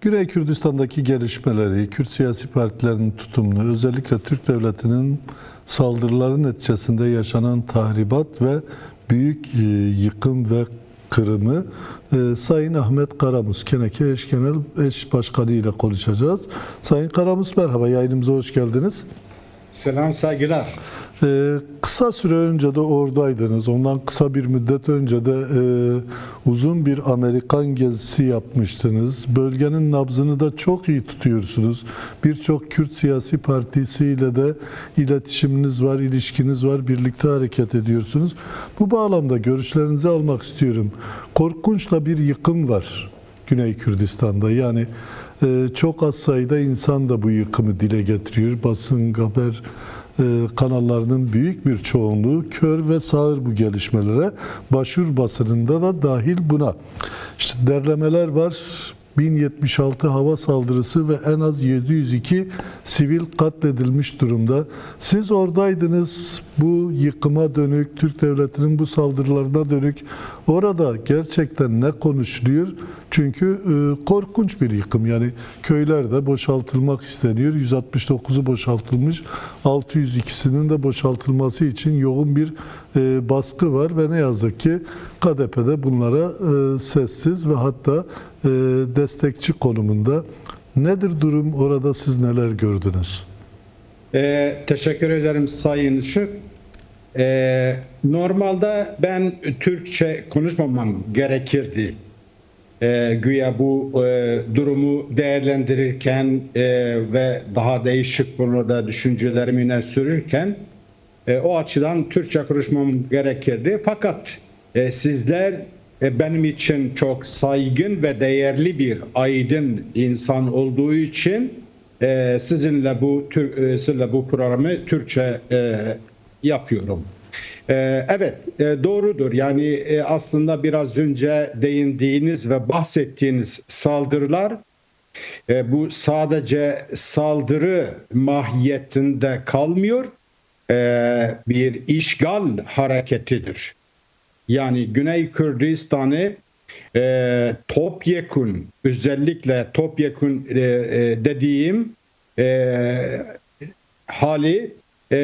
Güney Kürdistan'daki gelişmeleri, Kürt siyasi partilerinin tutumunu, özellikle Türk Devleti'nin saldırıları neticesinde yaşanan tahribat ve büyük e, yıkım ve kırımı e, Sayın Ahmet Karamuz, Keneke Eş Genel Eş Başkanı ile konuşacağız. Sayın Karamuz merhaba, yayınımıza hoş geldiniz. Selam saygılar. Ee, kısa süre önce de oradaydınız. Ondan kısa bir müddet önce de e, uzun bir Amerikan gezisi yapmıştınız. Bölgenin nabzını da çok iyi tutuyorsunuz. Birçok Kürt siyasi partisiyle de iletişiminiz var, ilişkiniz var, birlikte hareket ediyorsunuz. Bu bağlamda görüşlerinizi almak istiyorum. Korkunçla bir yıkım var Güney Kürdistan'da. Yani e, çok az sayıda insan da bu yıkımı dile getiriyor. Basın, haber e, kanallarının büyük bir çoğunluğu kör ve sağır bu gelişmelere. Başvur basınında da dahil buna. İşte derlemeler var. 1076 hava saldırısı ve en az 702 sivil katledilmiş durumda. Siz oradaydınız bu yıkıma dönük, Türk Devleti'nin bu saldırılarına dönük. Orada gerçekten ne konuşuluyor? Çünkü e, korkunç bir yıkım. Yani köyler de boşaltılmak isteniyor. 169'u boşaltılmış. 602'sinin de boşaltılması için yoğun bir e, baskı var ve ne yazık ki KDP'de bunlara e, sessiz ve hatta e, destekçi konumunda. Nedir durum orada siz neler gördünüz? Ee, teşekkür ederim Sayın Işık. Ee, normalde ben Türkçe konuşmamam gerekirdi. Ee, güya bu e, durumu değerlendirirken e, ve daha değişik konuda düşüncelerimi öne sürürken e, o açıdan Türkçe konuşmam gerekirdi. Fakat e, sizler e, benim için çok saygın ve değerli bir aydın insan olduğu için e, sizinle bu Tür- e, sizinle bu programı Türkçe e, yapıyorum. E, evet e, doğrudur. Yani e, aslında biraz önce değindiğiniz ve bahsettiğiniz saldırılar e, bu sadece saldırı mahiyetinde kalmıyor. E, bir işgal hareketidir. Yani Güney Kürdistan'ı e, topyekun özellikle topyekun e, e, dediğim e, hali e,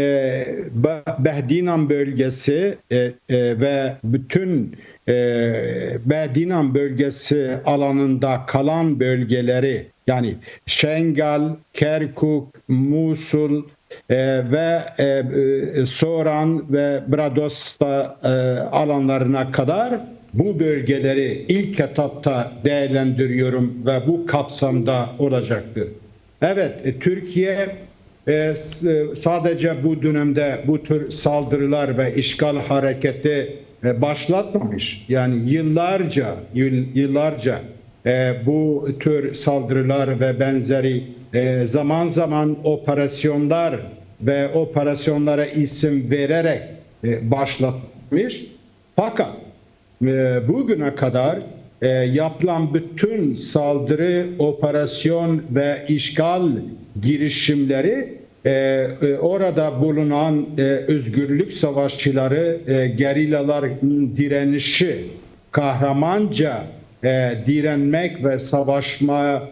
Be- Behdinan bölgesi e, e, ve bütün e, Behdinan bölgesi alanında kalan bölgeleri yani Şengal, Kerkuk, Musul e, ve e, e, Soran ve Bradosta e, alanlarına kadar bu bölgeleri ilk etapta değerlendiriyorum ve bu kapsamda olacaktır. Evet, e, Türkiye e, s- sadece bu dönemde bu tür saldırılar ve işgal hareketi e, başlatmamış. Yani yıllarca, yıl- yıllarca e, bu tür saldırılar ve benzeri e, zaman zaman operasyonlar ve operasyonlara isim vererek e, başlatmış. Fakat bugüne kadar e, yapılan bütün saldırı, operasyon ve işgal girişimleri e, e, orada bulunan özgürlük savaşçıları, e, gerillaların direnişi, kahramanca direnmek ve savaşmaya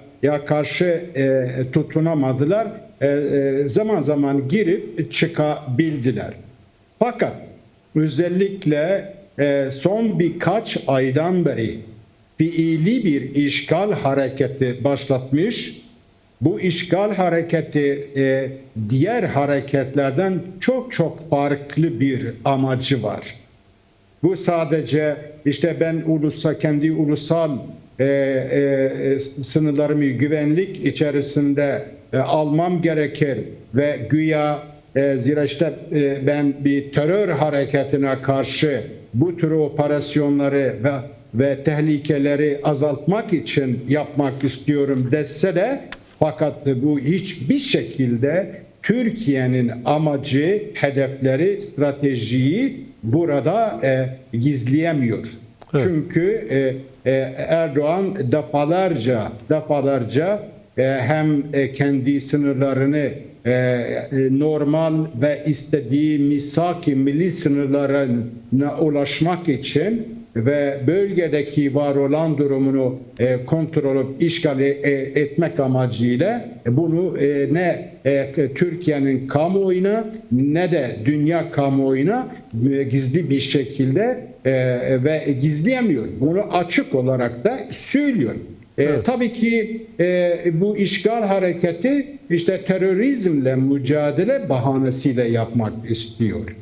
karşı tutunamadılar. Zaman zaman girip çıkabildiler. Fakat özellikle e, son birkaç aydan beri fiili bir işgal hareketi başlatmış. Bu işgal hareketi e, diğer hareketlerden çok çok farklı bir amacı var. Bu sadece işte ben ulusa kendi ulusal e, e, sınırlarımı güvenlik içerisinde e, almam gerekir ve güya e, zira işte e, ben bir terör hareketine karşı bu tür operasyonları ve ve tehlikeleri azaltmak için yapmak istiyorum dese de fakat bu hiçbir şekilde Türkiye'nin amacı, hedefleri, stratejiyi burada e, gizleyemiyor. Evet. Çünkü e, e, Erdoğan defalarca defalarca e, hem e, kendi sınırlarını normal ve istediği misaki milli sınırlarına ulaşmak için ve bölgedeki var olan durumunu e, kontrol işgal e- e- etmek amacıyla bunu e, ne e, Türkiye'nin kamuoyuna ne de dünya kamuoyuna e, gizli bir şekilde e, ve gizleyemiyor. Bunu açık olarak da söylüyor. E, tabii ki e, bu işgal hareketi işte terörizmle mücadele bahanesiyle yapmak istiyor.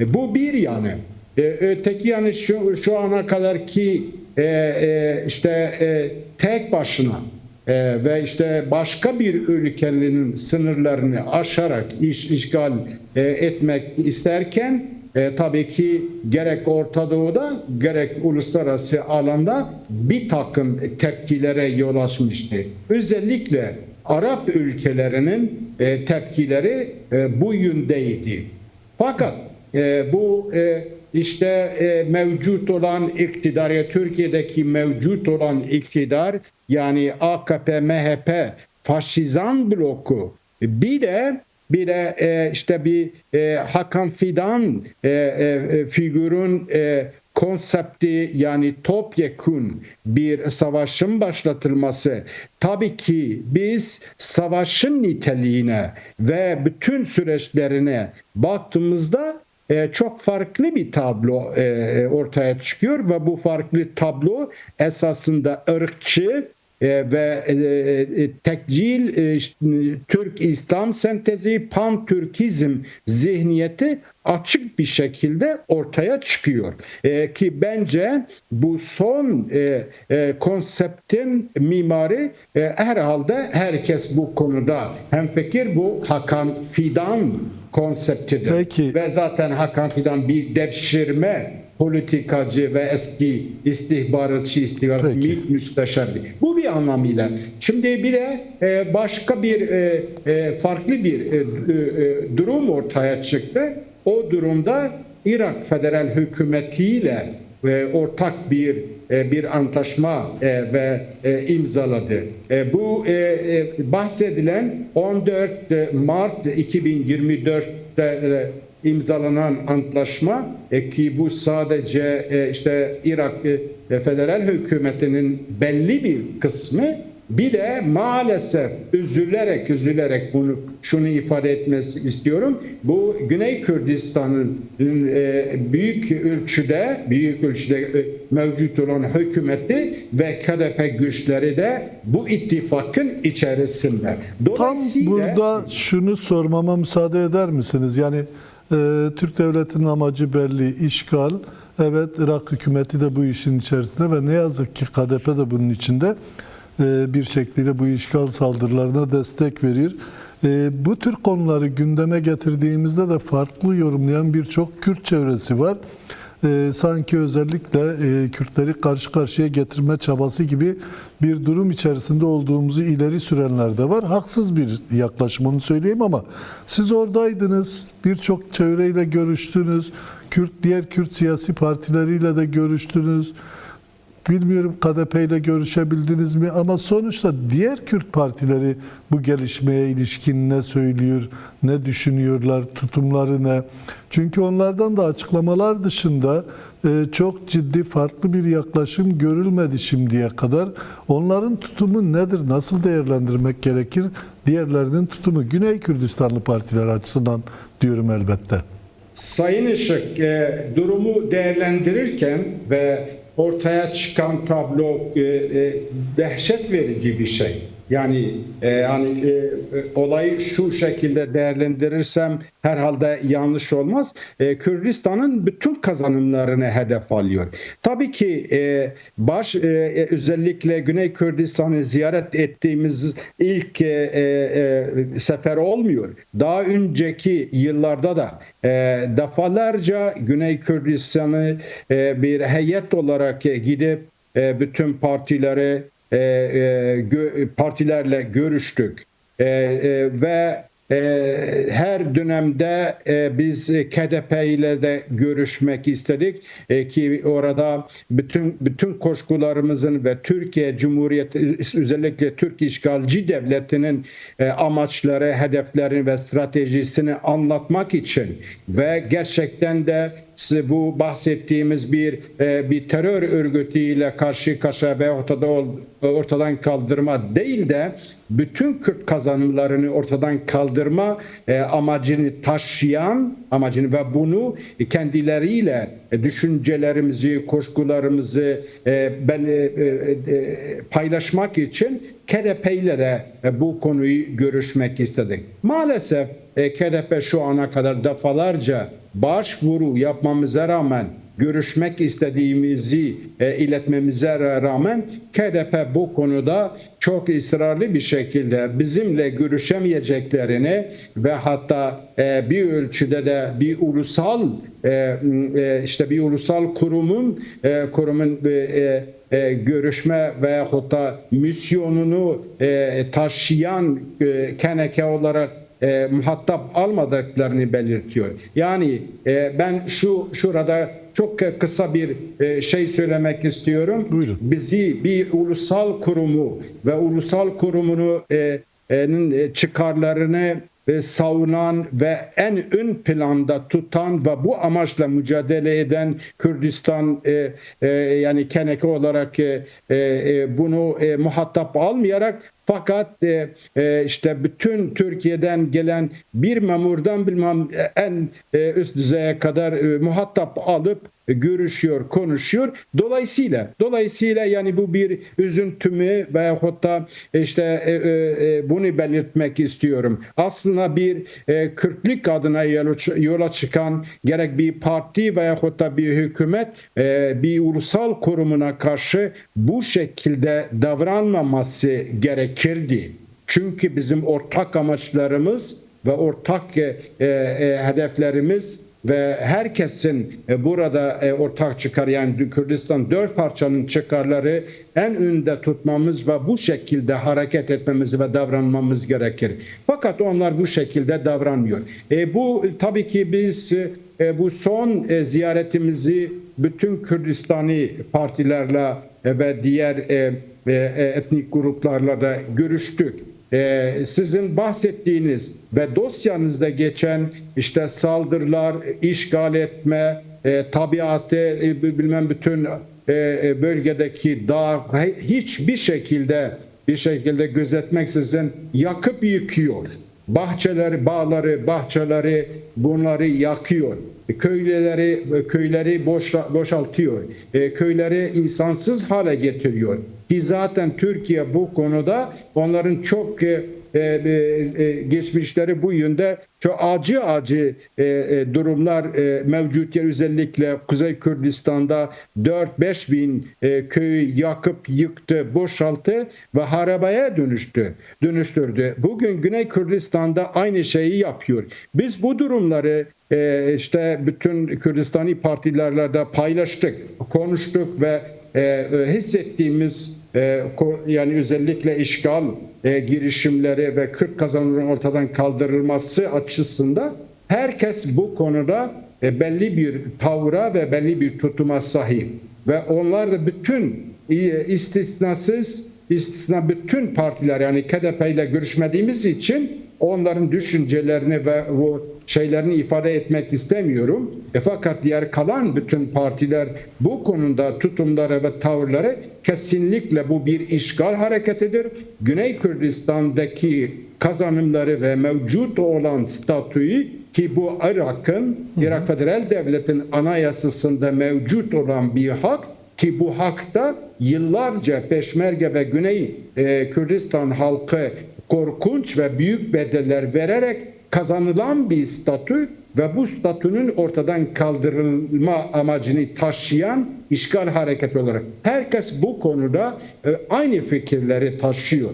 E, bu bir yanı. E, öteki yanı şu, şu ana kadar ki e, e, işte e, tek başına e, ve işte başka bir ülkenin sınırlarını aşarak iş işgal e, etmek isterken e, tabii ki gerek Orta Doğu'da gerek uluslararası alanda bir takım tepkilere yol açmıştı. Özellikle Arap ülkelerinin e, tepkileri e, bu yöndeydi. Fakat e, bu e, işte e, mevcut olan iktidar, ya Türkiye'deki mevcut olan iktidar yani AKP, MHP, faşizan bloku bir de bir de e, işte bir e, Hakan Fidan e, e, figürün e, konsepti yani topyekun bir savaşın başlatılması. Tabii ki biz savaşın niteliğine ve bütün süreçlerine baktığımızda e, çok farklı bir tablo e, ortaya çıkıyor ve bu farklı tablo esasında ırkçı e, ve e, e, tekcil e, işte, Türk İslam sentezi pan Türkizm zihniyeti açık bir şekilde ortaya çıkıyor. E, ki bence bu son e, e, konseptin mimarı e, herhalde herkes bu konuda hemfikir bu Hakan Fidan konseptidir. Peki. Ve zaten Hakan Fidan bir devşirme politikacı ve eski istihbaratçı istihbarat Peki. MİT müsteşarı. Bu bir anlamıyla. Şimdi bir de e, başka bir e, e, farklı bir e, e, durum ortaya çıktı. O durumda Irak federal hükümetiyle e, ortak bir e, bir antlaşma e, ve e, imzaladı. E, bu e, e, bahsedilen 14 Mart 2024'te e, imzalanan antlaşma e, ki bu sadece e, işte Irak e, federal hükümetinin belli bir kısmı bir de maalesef üzülerek üzülerek bunu şunu ifade etmesi istiyorum. Bu Güney Kürdistan'ın e, büyük ölçüde büyük ölçüde e, mevcut olan hükümeti ve KDP güçleri de bu ittifakın içerisinde. Tam burada şunu sormama müsaade eder misiniz? Yani e, Türk devletinin amacı belli, işgal. Evet Irak hükümeti de bu işin içerisinde ve ne yazık ki KDP de bunun içinde e, bir şekilde bu işgal saldırılarına destek verir. E, bu tür konuları gündeme getirdiğimizde de farklı yorumlayan birçok Kürt çevresi var. E, sanki özellikle e, Kürtleri karşı karşıya getirme çabası gibi bir durum içerisinde olduğumuzu ileri sürenler de var. Haksız bir yaklaşım onu söyleyeyim ama siz oradaydınız, birçok çevreyle görüştünüz, Kürt diğer Kürt siyasi partileriyle de görüştünüz. Bilmiyorum KDP ile görüşebildiniz mi ama sonuçta diğer Kürt partileri bu gelişmeye ilişkin ne söylüyor, ne düşünüyorlar, tutumları ne? Çünkü onlardan da açıklamalar dışında e, çok ciddi farklı bir yaklaşım görülmedi şimdiye kadar. Onların tutumu nedir, nasıl değerlendirmek gerekir? Diğerlerinin tutumu Güney Kürdistanlı partiler açısından diyorum elbette. Sayın Işık e, durumu değerlendirirken ve ortaya çıkan tablo e, e, dehşet verici bir şey. Yani e, yani e, e, olayı şu şekilde değerlendirirsem herhalde yanlış olmaz. E, Kürdistan'ın bütün kazanımlarını hedef alıyor. Tabii ki e, baş e, özellikle Güney Kürdistan'ı ziyaret ettiğimiz ilk e, e, e, sefer olmuyor. Daha önceki yıllarda da e, defalarca Güney Kürdistan'ı e, bir heyet olarak e, gidip e, bütün partileri e, e, gö- partilerle görüştük. E, e, ve e, her dönemde e, biz KDP ile de görüşmek istedik. E, ki orada bütün bütün koşullarımızın ve Türkiye Cumhuriyeti özellikle Türk işgalci devletinin e, amaçları, hedeflerini ve stratejisini anlatmak için ve gerçekten de bu bahsettiğimiz bir e, bir terör örgütüyle karşı karşıya ve ortada ol, ortadan kaldırma değil de bütün Kürt kazanımlarını ortadan kaldırma e, amacını taşıyan amacını ve bunu kendileriyle e, düşüncelerimizi, koşkularımızı e, ben, e, e, e, paylaşmak için KDP ile de e, bu konuyu görüşmek istedik. Maalesef e, KDP şu ana kadar defalarca başvuru yapmamıza rağmen görüşmek istediğimizi e, iletmemize rağmen KDP bu konuda çok ısrarlı bir şekilde bizimle görüşemeyeceklerini ve hatta e, bir ölçüde de bir ulusal e, e, işte bir ulusal kurumun e, kurumun e, e, e, görüşme veyahut da misyonunu e, taşıyan e, keneke olarak e, muhatap almadıklarını belirtiyor. Yani e, ben şu şurada çok kısa bir e, şey söylemek istiyorum. Buyurun. Bizi bir ulusal kurumu ve ulusal kurumunu e, e, çıkarlarını savunan ve en ön planda tutan ve bu amaçla mücadele eden Kürdistan e, e, yani keneke olarak e, e, bunu e, muhatap almayarak fakat e, e, işte bütün Türkiye'den gelen bir memurdan bilmem en e, üst düzeye kadar e, muhatap alıp görüşüyor, konuşuyor. Dolayısıyla dolayısıyla yani bu bir üzüntümü veyahut da işte e, e, e, bunu belirtmek istiyorum. Aslında bir e, Kürtlük adına yola çıkan gerek bir parti veyahut da bir hükümet e, bir ulusal kurumuna karşı bu şekilde davranmaması gerekirdi. Çünkü bizim ortak amaçlarımız ve ortak e, e, hedeflerimiz ve herkesin e, burada e, ortak çıkar yani Kürdistan dört parçanın çıkarları en önde tutmamız ve bu şekilde hareket etmemiz ve davranmamız gerekir. Fakat onlar bu şekilde davranmıyor. E, bu tabii ki biz e, bu son ziyaretimizi bütün Kürdistani partilerle ve diğer etnik gruplarla da görüştük. Ee, sizin bahsettiğiniz ve dosyanızda geçen işte saldırılar, işgal etme, e, tabiatı e, bilmem bütün e, e, bölgedeki dağ hiçbir şekilde bir şekilde gözetmeksizin yakıp yıkıyor. Bahçeleri, bağları, bahçeleri bunları yakıyor. Köyleri köyleri boşla, boşaltıyor. E, köyleri insansız hale getiriyor. Ki zaten Türkiye bu konuda onların çok e, e, e, geçmişleri bu yönde çok acı acı e, e, durumlar e, mevcut yer özellikle Kuzey Kürdistan'da 4-5 bin e, köyü yakıp yıktı, boşalttı ve harabaya dönüştü, dönüştürdü. Bugün Güney Kürdistan'da aynı şeyi yapıyor. Biz bu durumları e, işte bütün Kürdistani partilerle de paylaştık, konuştuk ve e, e, hissettiğimiz e, yani özellikle işgal e, girişimleri ve Kürt kazanımının ortadan kaldırılması açısından herkes bu konuda e, belli bir tavra ve belli bir tutuma sahip. Ve onlar da bütün e, istisnasız istisna bütün partiler yani KDP ile görüşmediğimiz için onların düşüncelerini ve bu şeylerini ifade etmek istemiyorum. E fakat diğer kalan bütün partiler bu konuda tutumları ve tavırları kesinlikle bu bir işgal hareketidir. Güney Kürdistan'daki kazanımları ve mevcut olan statüyü ki bu Irak'ın, Irak Federal Devleti'nin anayasasında mevcut olan bir hak ki bu hakta yıllarca Peşmerge ve Güney e, Kürdistan halkı korkunç ve büyük bedeller vererek kazanılan bir statü ve bu statünün ortadan kaldırılma amacını taşıyan işgal hareketi olarak herkes bu konuda e, aynı fikirleri taşıyor.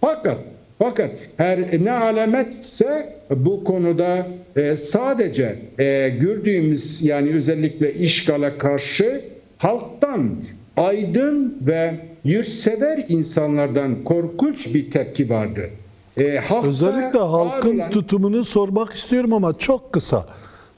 Fakat fakat her ne alametse bu konuda e, sadece e, gördüğümüz yani özellikle işgale karşı halktan aydın ve yurtsever insanlardan korkunç bir tepki vardı. E, halkta Özellikle halkın olan- tutumunu sormak istiyorum ama çok kısa.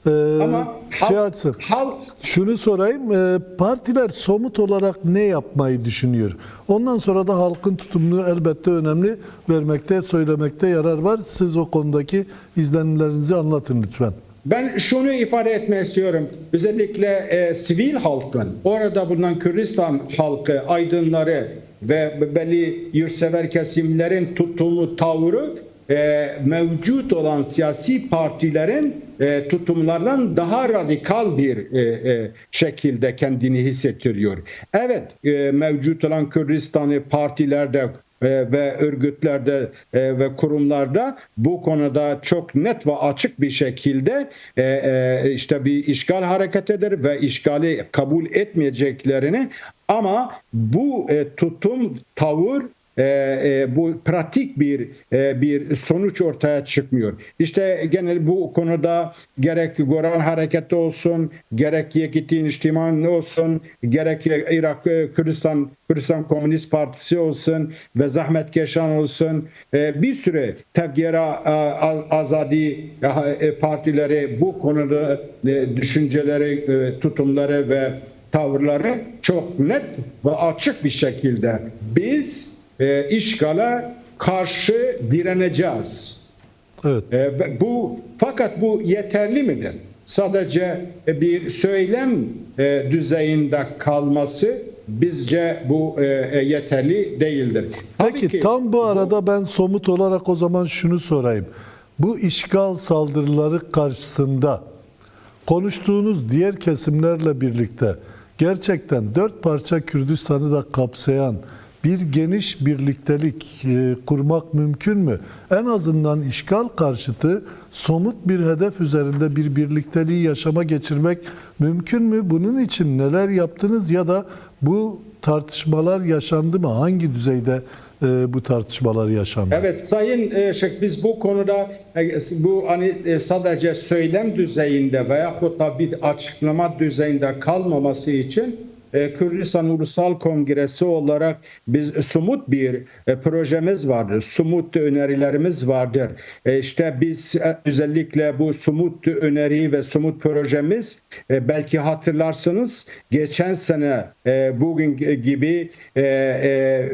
Ee, ama şey halk, açsın. halk Şunu sorayım, e, partiler somut olarak ne yapmayı düşünüyor? Ondan sonra da halkın tutumunu elbette önemli vermekte, söylemekte yarar var. Siz o konudaki izlenimlerinizi anlatın lütfen. Ben şunu ifade etmek istiyorum. Özellikle e, sivil halkın, orada bulunan Kürdistan halkı, aydınları ve belli yurtsever kesimlerin tutumu, tavrı e, mevcut olan siyasi partilerin e, tutumlarından daha radikal bir e, e, şekilde kendini hissettiriyor. Evet, e, mevcut olan Kürdistan'ı partilerde e, ve örgütlerde e, ve kurumlarda bu konuda çok net ve açık bir şekilde e, işte bir işgal hareket eder ve işgali kabul etmeyeceklerini ama bu tutum, tavır e, e, bu pratik bir e, bir sonuç ortaya çıkmıyor. İşte genel bu konuda gerek Goran Hareketi olsun, gerek Yekiti'nin İçtiman olsun, gerek Irak e, Kürdistan Kürdistan Komünist Partisi olsun ve Zahmet Keşan olsun e, bir süre Tevgera e, Azadi e, partileri bu konuda e, düşünceleri, e, tutumları ve tavırları çok net ve açık bir şekilde biz e, işgale karşı direneceğiz. Evet. E, bu fakat bu yeterli midir? Sadece e, bir söylem e, düzeyinde kalması bizce bu e, e, yeterli değildir. Tabii Peki ki tam bu arada ben somut olarak o zaman şunu sorayım. Bu işgal saldırıları karşısında konuştuğunuz diğer kesimlerle birlikte gerçekten dört parça Kürdistan'ı da kapsayan bir geniş birliktelik e, kurmak mümkün mü? En azından işgal karşıtı somut bir hedef üzerinde bir birlikteliği yaşama geçirmek mümkün mü? Bunun için neler yaptınız ya da bu tartışmalar yaşandı mı? Hangi düzeyde e, bu tartışmalar yaşandı? Evet Sayın e, Şeyh biz bu konuda e, bu hani e, sadece söylem düzeyinde veya da bir açıklama düzeyinde kalmaması için Kürdistan Ulusal Kongresi olarak biz somut bir e, projemiz vardır. Somut önerilerimiz vardır. E, işte biz e, özellikle bu somut öneri ve somut projemiz e, belki hatırlarsınız geçen sene e, bugün gibi e, e,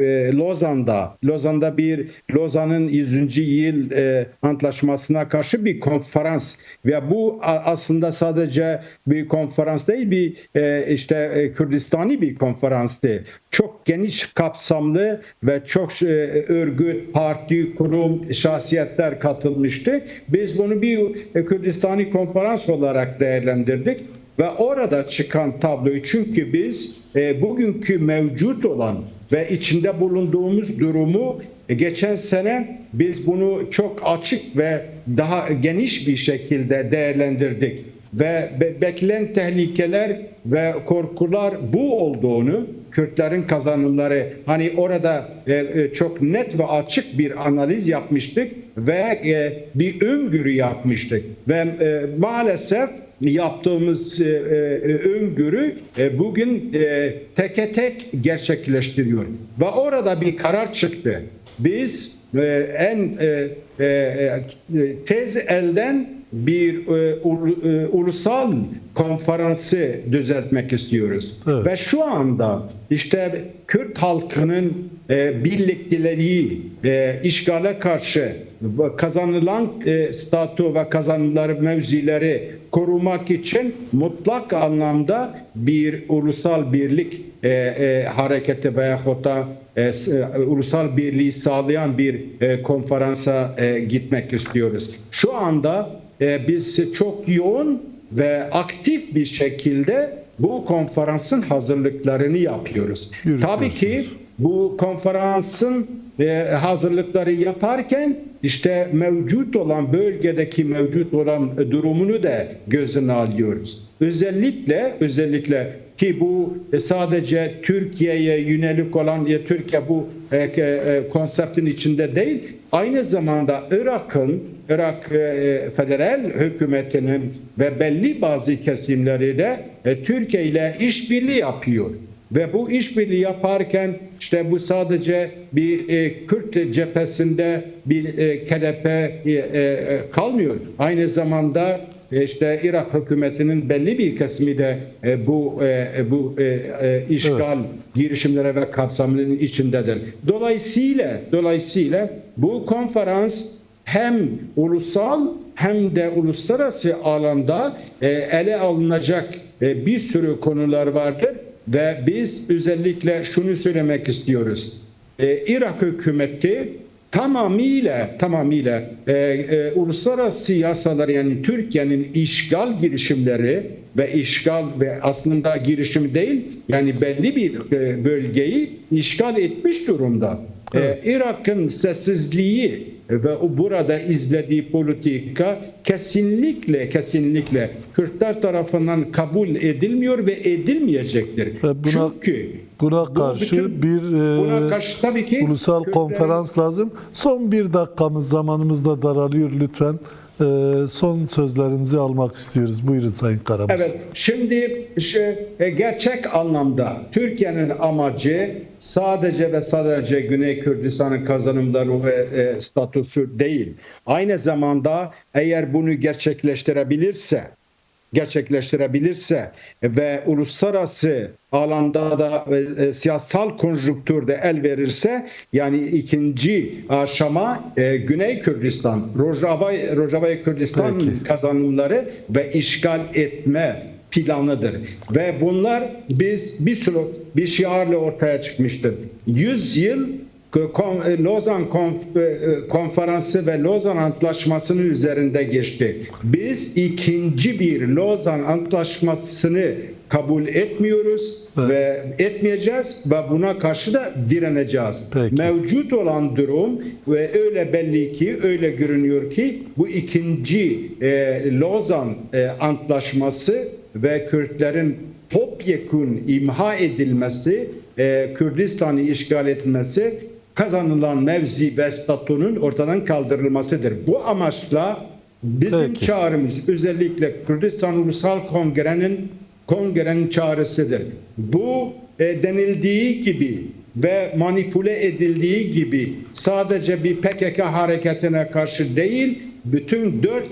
e, Lozan'da Lozan'da bir Lozan'ın 100. yıl e, antlaşmasına karşı bir konferans ve bu aslında sadece bir konferans değil bir e, işte e, Kürdistani bir konferanstı. Çok geniş kapsamlı ve çok e, örgüt, parti, kurum, şahsiyetler katılmıştı. Biz bunu bir e, Kürdistani konferans olarak değerlendirdik. Ve orada çıkan tabloyu çünkü biz e, bugünkü mevcut olan ve içinde bulunduğumuz durumu e, geçen sene biz bunu çok açık ve daha geniş bir şekilde değerlendirdik ve be- beklenen tehlikeler ve korkular bu olduğunu Kürtlerin kazanımları hani orada e, e, çok net ve açık bir analiz yapmıştık ve e, bir öngörü yapmıştık ve e, maalesef yaptığımız e, e, öngörü e, bugün e, teke tek gerçekleştiriyor. Ve orada bir karar çıktı. Biz e, en e, e, e, tez elden bir e, ulu- e, ulusal konferansı düzeltmek istiyoruz. Evet. Ve şu anda işte Kürt halkının e, birlikteliği e, işgale karşı kazanılan e, statü ve kazanılan mevzileri korumak için mutlak anlamda bir ulusal birlik e, e, hareketi veyahut da e, e, ulusal birliği sağlayan bir e, konferansa e, gitmek istiyoruz. Şu anda e, biz çok yoğun ve aktif bir şekilde bu konferansın hazırlıklarını yapıyoruz. Tabii ki bu konferansın e, hazırlıkları yaparken işte mevcut olan bölgedeki mevcut olan durumunu da gözüne alıyoruz. Özellikle özellikle ki bu e, sadece Türkiye'ye yönelik olan ya Türkiye bu e, e, konseptin içinde değil aynı zamanda Irak'ın Irak e, federal hükümetinin ve belli bazı kesimleri de e, Türkiye ile işbirliği yapıyor. Ve bu işbirliği yaparken işte bu sadece bir e, Kürt cephesinde bir e, kelepe e, e, kalmıyor. Aynı zamanda e, işte Irak hükümetinin belli bir kısmı da e, bu e, bu e, e, işgal girişimlere ve kapsamının içindedir. Dolayısıyla dolayısıyla bu konferans hem ulusal hem de uluslararası alanda e, ele alınacak e, bir sürü konular vardır ve biz özellikle şunu söylemek istiyoruz. E, Irak hükümeti tamamıyla tamamıyla e, e, uluslararası yasalar yani Türkiye'nin işgal girişimleri ve işgal ve aslında girişim değil yani belli bir e, bölgeyi işgal etmiş durumda. E, Irak'ın sessizliği ve o burada izlediği politika kesinlikle kesinlikle Kürtler tarafından kabul edilmiyor ve edilmeyecektir. Ve buna- Çünkü Buna bu karşı bütün- bir buna e, karşı tabii ki ulusal Kürtlerin- konferans lazım. Son bir dakikamız zamanımız da daralıyor lütfen. E, son sözlerinizi almak istiyoruz. Buyurun Sayın Karamız. Evet, şimdi e, gerçek anlamda Türkiye'nin amacı sadece ve sadece Güney Kürdistan'ın kazanımları ve e, statüsü değil. Aynı zamanda eğer bunu gerçekleştirebilirse, gerçekleştirebilirse ve uluslararası alanda da e, e, siyasal konjonktürde el verirse yani ikinci aşama e, Güney Kürdistan, Rojava, Rojava Kürdistan Peki. kazanımları ve işgal etme planıdır. Ve bunlar biz bir sürü bir şiarla ortaya çıkmıştır. 100 yıl Lozan Konf- e, Konferansı ve Lozan Antlaşması'nın üzerinde geçti. Biz ikinci bir Lozan Antlaşması'nı kabul etmiyoruz Evet. ve etmeyeceğiz ve buna karşı da direneceğiz. Peki. Mevcut olan durum ve öyle belli ki öyle görünüyor ki bu ikinci e, Lozan e, Antlaşması ve Kürtlerin topyekun imha edilmesi, e, Kürdistan'ı işgal etmesi kazanılan mevzi ve statünün ortadan kaldırılmasıdır. Bu amaçla bizim Peki. çağrımız özellikle Kürdistan Ulusal Kongre'nin kongrenin çağrısıdır. Bu e, denildiği gibi ve manipüle edildiği gibi sadece bir PKK hareketine karşı değil, bütün dört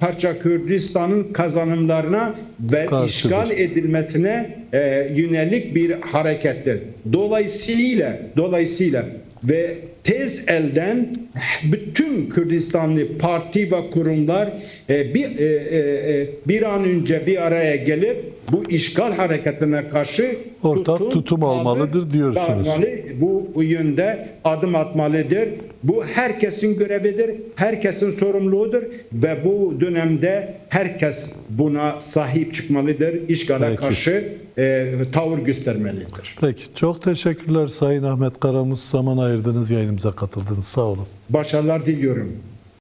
parça Kürdistan'ın kazanımlarına ve Karşıdır. işgal edilmesine e, yönelik bir harekettir. Dolayısıyla dolayısıyla ve tez elden bütün Kürdistanlı parti ve kurumlar e, bir e, e, bir an önce bir araya gelip bu işgal hareketine karşı Ortak tutum tavır almalıdır diyorsunuz. almalı. Bu, bu yönde adım atmalıdır. Bu herkesin görevidir, herkesin sorumluluğudur ve bu dönemde herkes buna sahip çıkmalıdır, işgale Peki. karşı e, tavır göstermelidir. Peki. Çok teşekkürler Sayın Ahmet Karamız. Zaman ayırdınız, yayınımıza katıldınız. Sağ olun. Başarılar diliyorum.